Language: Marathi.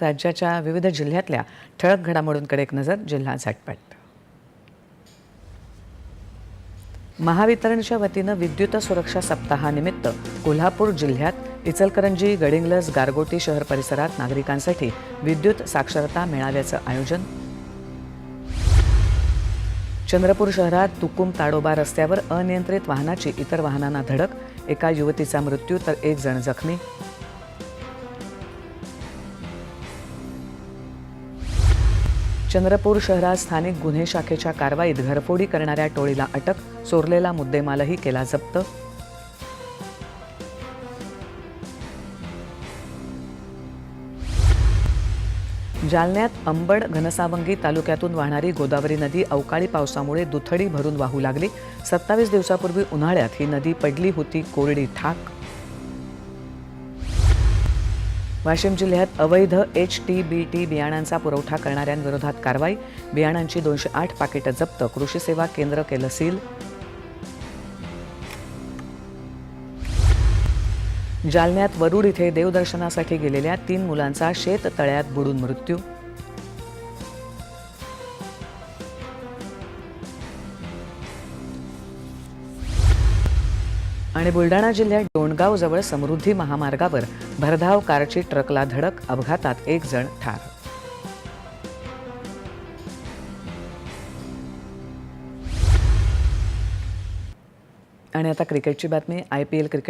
राज्याच्या विविध जिल्ह्यातल्या ठळक घडामोडींकडे एक नजर जिल्हा झटपट. महावितरणच्या वतीनं विद्युत सुरक्षा सप्ताहानिमित्त कोल्हापूर जिल्ह्यात इचलकरंजी गडिंगलज गारगोटी शहर परिसरात नागरिकांसाठी विद्युत साक्षरता मेळाव्याचं आयोजन. चंद्रपूर शहरात तुकुम ताडोबा रस्त्यावर अनियंत्रित वाहनाची इतर वाहनांना धडक एका युवतीचा मृत्यू तर एक जण जखमी. चंद्रपूर शहरात स्थानिक गुन्हे शाखेच्या कारवाईत घरफोडी करणाऱ्या टोळीला अटक चोरलेला मुद्देमालही केला जप्त. जालन्यात अंबड घनसावंगी तालुक्यातून वाहणारी गोदावरी नदी अवकाळी पावसामुळे दुथडी भरून वाहू लागली. सत्तावीस दिवसापूर्वी उन्हाळ्यात ही नदी पडली होती कोरडी ठाक. वाशिम जिल्ह्यात अवैध एच टी बी टी बियाणांचा पुरवठा करणाऱ्यांविरोधात कारवाई. बियाणांची दोनशे आठ पाकिटं जप्त. कृषी सेवा केंद्र केलं सील. जालन्यात वरुड इथे देवदर्शनासाठी गेलेल्या तीन मुलांचा शेत तळ्यात बुडून मृत्यू. आणि बुलढाणा जिल्ह्यात डोणगावजवळ समृद्धी महामार्गावर भरधाव कारची ट्रकला धडक अपघातात एक जण ठार. आणि आता क्रिकेटची बातमी आय पी एल क्रिकेट